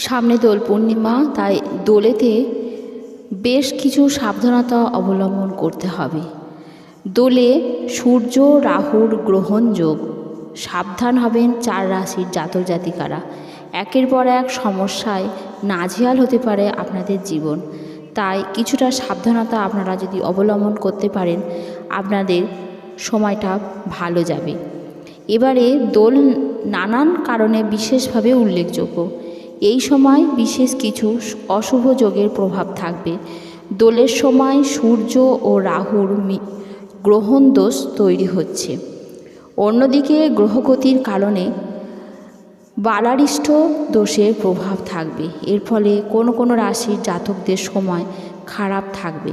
সামনে দোল পূর্ণিমা, তাই দোলেতে বেশ কিছু সাবধানতা অবলম্বন করতে হবে। দোলে সূর্য, রাহুর গ্রহণ যোগ। সাবধান হবেন চার রাশির জাতক জাতিকারা। একের পর এক সমস্যায় নাজেহাল হতে পারে আপনাদের জীবন। তাই কিছুটা সাবধানতা আপনারা যদি অবলম্বন করতে পারেন, আপনাদের সময়টা ভালো যাবে। এবারে দোল নানান কারণে বিশেষভাবে উল্লেখযোগ্য। এই সময় বিশেষ কিছু অশুভ যোগের প্রভাব থাকবে। দোলের সময় সূর্য ও রাহুর গ্রহণ দোষ তৈরি হচ্ছে। অন্যদিকে গ্রহগতির কারণে বালারিষ্ট দোষের প্রভাব থাকবে। এর ফলে কোনো কোনো রাশির জাতকদের সময় খারাপ থাকবে।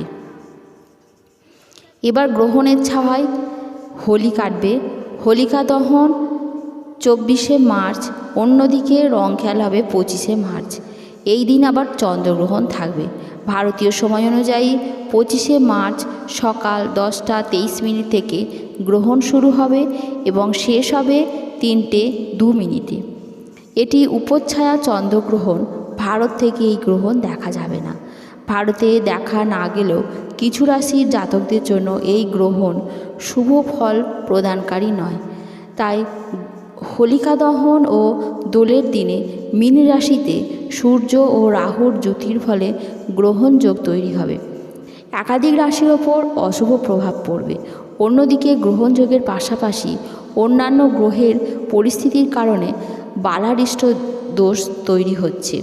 এবার গ্রহণের ছাওয়ায় হোলি কাটবে। হোলিকা দহন চব্বিশে মার্চ অন্যদিকে রং খেলা হবে পঁচিশে মার্চ। এই দিন আবার চন্দ্রগ্রহণ থাকবে। ভারতীয় সময় অনুযায়ী পঁচিশে মার্চ সকাল দশটা তেইশ মিনিট থেকে গ্রহণ শুরু হবে এবং শেষ হবে তিনটে দু মিনিটে। এটি উপচ্ছায়া চন্দ্রগ্রহণ। ভারত থেকে এই গ্রহণ দেখা যাবে না। ভারতে দেখা না গেলেও কিছু রাশির জাতকদের জন্য এই গ্রহণ শুভ ফল প্রদানকারী নয়। তাই হোলিকা দহন ও দোলের দিনে মীন রাশিতে সূর্য ও রাহুর জ্যোতির ফলে গ্রহণযোগ তৈরি হবে। একাধিক রাশির ওপর অশুভ প্রভাব পড়বে। অন্যদিকে গ্রহণযোগের পাশাপাশি অন্যান্য গ্রহের পরিস্থিতির কারণে বালারিষ্ট দোষ তৈরি হচ্ছে।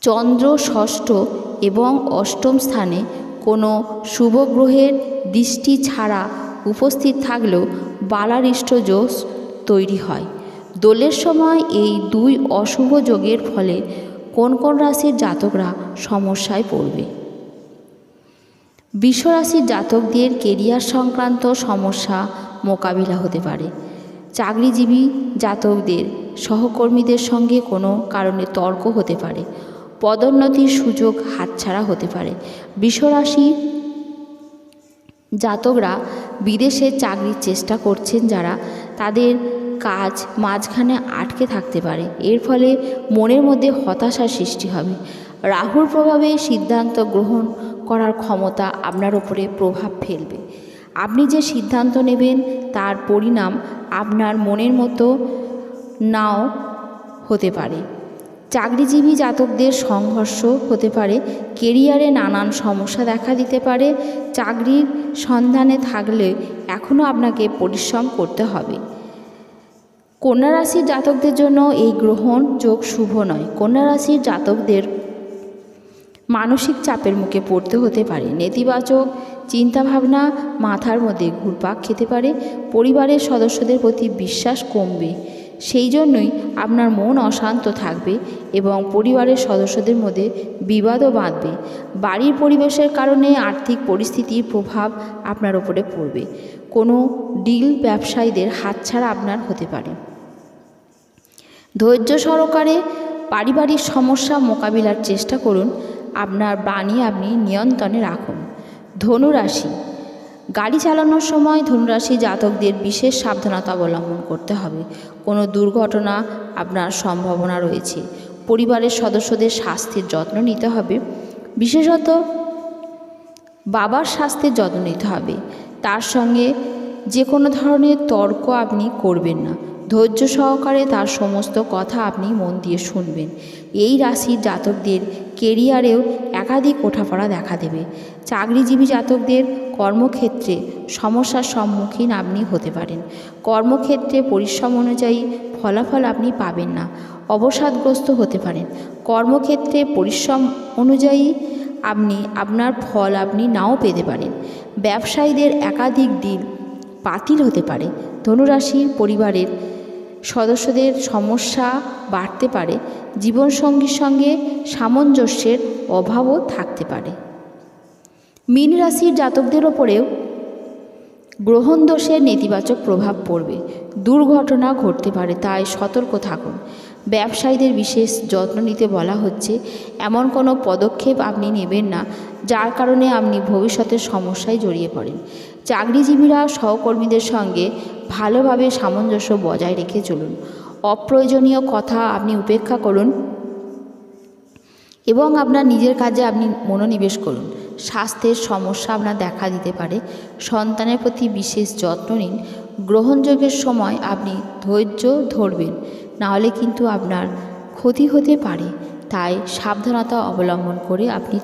চন্দ্র ষষ্ঠ এবং অষ্টম স্থানে কোনো শুভ গ্রহের দৃষ্টি ছাড়া উপস্থিত থাকলেও বালারিষ্ট যোগ তৈরি হয়। দোলের সময় এই দুই অশুভ যোগের ফলে কোন কোন রাশির জাতকরা সমস্যায় পড়বে? বিশ্বরাশির জাতকদের কেরিয়ার সংক্রান্ত সমস্যা মোকাবিলা হতে পারে। চাকরিজীবী জাতকদের সহকর্মীদের সঙ্গে কোনো কারণে তর্ক হতে পারে। পদোন্নতির সুযোগ হাতছাড়া হতে পারে। বিশ্বরাশি জাতকরা বিদেশে চাকরির চেষ্টা করছেন যারা, তাদের কাজ মাঝখানে আটকে থাকতে পারে। এর ফলে মনের মধ্যে হতাশার সৃষ্টি হবে। রাহুর প্রভাবে সিদ্ধান্ত গ্রহণ করার ক্ষমতা আপনার ওপরে প্রভাব ফেলবে। আপনি যে সিদ্ধান্ত নেবেন, তার পরিণাম আপনার মনের মতো নাও হতে পারে। চাকরিজীবী জাতকদের সংঘর্ষ হতে পারে, কেরিয়ারে নানান সমস্যা দেখা দিতে পারে, চাকরির সন্ধানে থাকলে এখনও আপনাকে পরিশ্রম করতে হবে। কন্যা রাশির জাতকদের জন্য এই গ্রহণ যোগ শুভ নয়। কন্যা রাশির জাতকদের মানসিক চাপের মুখে পড়তে হতে পারে। নেতিবাচক চিন্তাভাবনা মাথার মধ্যে ঘুরপাক খেতে পারে। পরিবারের সদস্যদের প্রতি বিশ্বাস কমবে। সেই জন্যই আপনার মন অশান্ত থাকবে এবং পরিবারের সদস্যদের মধ্যে বিবাদও বাঁধবে। বাড়ির পরিবেশের কারণে আর্থিক পরিস্থিতির প্রভাব আপনার ওপরে পড়বে। কোনো ডিল ব্যবসায়ীদের হাতছাড়া আপনার হতে পারে। ধৈর্য সহকারে পারিবারিক সমস্যা মোকাবিলার চেষ্টা করুন। আপনার বাণী আপনি নিয়ন্ত্রণে রাখুন। ধনুরাশি গাড়ি চালানোর সময় ধনুরাশি জাতকদের বিশেষ সাবধানতা অবলম্বন করতে হবে। কোনো দুর্ঘটনা আপনার সম্ভাবনা রয়েছে। পরিবারের সদস্যদের স্বাস্থ্যের যত্ন নিতে হবে। বিশেষত বাবার স্বাস্থ্যের যত্ন নিতে হবে। তার সঙ্গে যে কোনো ধরনের তর্ক আপনি করবেন না। ধৈর্য সহকারে তার সমস্ত কথা আপনি মন দিয়ে শুনবেন। এই রাশির জাতকদের কেরিয়ারেও একাধিক ওঠাপড়া দেখা দেবে। চাকরিজীবী জাতকদের কর্মক্ষেত্রে সমস্যার সম্মুখীন আপনি হতে পারেন। কর্মক্ষেত্রে পরিশ্রম অনুযায়ী ফলাফল আপনি পাবেন না, অবসাদগ্রস্ত হতে পারেন। কর্মক্ষেত্রে পরিশ্রম অনুযায়ী আপনি, আপনার ফল আপনি নাও পেতে পারেন। ব্যবসায়ীদের একাধিক দিন বাতিল হতে পারে। ধনুরাশির পরিবারের সদস্যদের সমস্যা বাড়তে পারে। জীবনসঙ্গীর সঙ্গে সামঞ্জস্যের অভাবও থাকতে পারে। মীন রাশির জাতকদের ওপরেও গ্রহণ দোষের নেতিবাচক প্রভাব পড়বে। দুর্ঘটনা ঘটতে পারে, তাই সতর্ক থাকুন। ব্যবসায়ীদের বিশেষ যত্ন নিতে বলা হচ্ছে, এমন কোনো পদক্ষেপ আপনি নেবেন না, যার কারণে আপনি ভবিষ্যতের সমস্যায় জড়িয়ে পড়েন। চাকরিজীবীরা সহকর্মীদের সঙ্গে ভালোভাবে সামঞ্জস্য বজায় রেখে চলুন। অপ্রয়োজনীয় কথা আপনি উপেক্ষা করুন এবং আপনার নিজের কাজে আপনি মনোনিবেশ করুন। স্বাস্থ্যের সমস্যা আপনার দেখা দিতে পারে। সন্তানের প্রতি বিশেষ যত্ন নিন। গ্রহণযোগের সময় আপনি ধৈর্য ধরবেন, নাহলে কিন্তু আপনার ক্ষতি হতে পারে। তাই সাবধানতা অবলম্বন করে আপনি